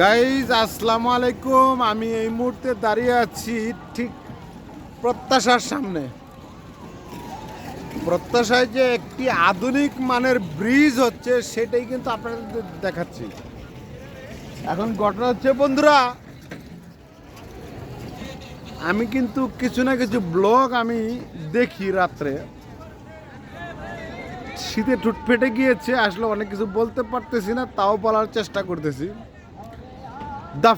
Guys আসসালামু আলাইকুম। আমি এই মুহূর্তে দাঁড়িয়ে আছি ঠিক প্রত্যাশার সামনে। প্রত্যাশায় যে একটি আধুনিক মানের ব্রিজ হচ্ছে, সেটাই কিন্তু আপনাদের দেখাচ্ছি। এখন ঘটনা হচ্ছে, বন্ধুরা, আমি কিন্তু কিছু না কিছু ব্লগ আমি দেখি রাত্রে। শীতে ঠুট ফেটে গিয়েছে, আসলে অনেক কিছু বলতে পারতেছি না, তাও বলার চেষ্টা করতেছি। দ্য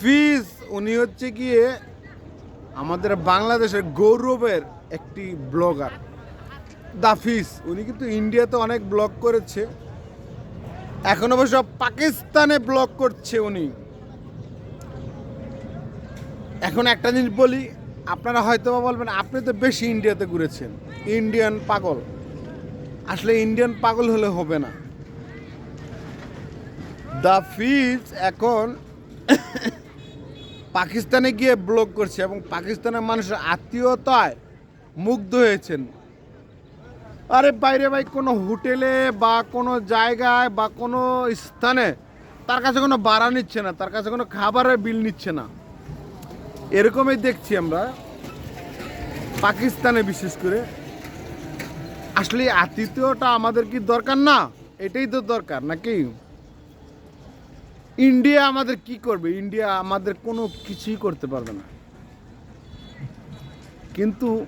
ফিস উনি হচ্ছে গিয়ে আমাদের বাংলাদেশের গৌরবের একটি ব্লগার। দ্য ফিস উনি কিন্তু ইন্ডিয়াতে অনেক ব্লগ করেছে। এখন অবশ্য পাকিস্তানে ব্লগ করছে উনি। এখন একটা জিনিস বলি, আপনারা হয়তো বা বলবেন, আপনি তো বেশি ইন্ডিয়াতে ঘুরেছেন। ইন্ডিয়ান পাগল। আসলে ইন্ডিয়ান পাগল হলে হবে না। দ্য ফিজ এখন পাকিস্তানে গিয়ে ব্লগ করছে এবং পাকিস্তানের মানুষের আত্মীয়তায় মুগ্ধ হয়েছেন। আরে বাইরে ভাই, কোনো হোটেলে বা কোনো জায়গায় বা কোনো স্থানে তার কাছে কোনো ভাড়া নিচ্ছে না, তার কাছে কোনো খাবারের বিল নিচ্ছে না। এরকমই দেখছি আমরা পাকিস্তানে বিশেষ করে। আসলে আতিথ্যটা আমাদের কি দরকার না? এটাই তো দরকার নাকি? ইন্ডিয়া আমাদের কি করবে? ইন্ডিয়া আমাদের কোনো কিছুই করতে পারবে না। কিন্তু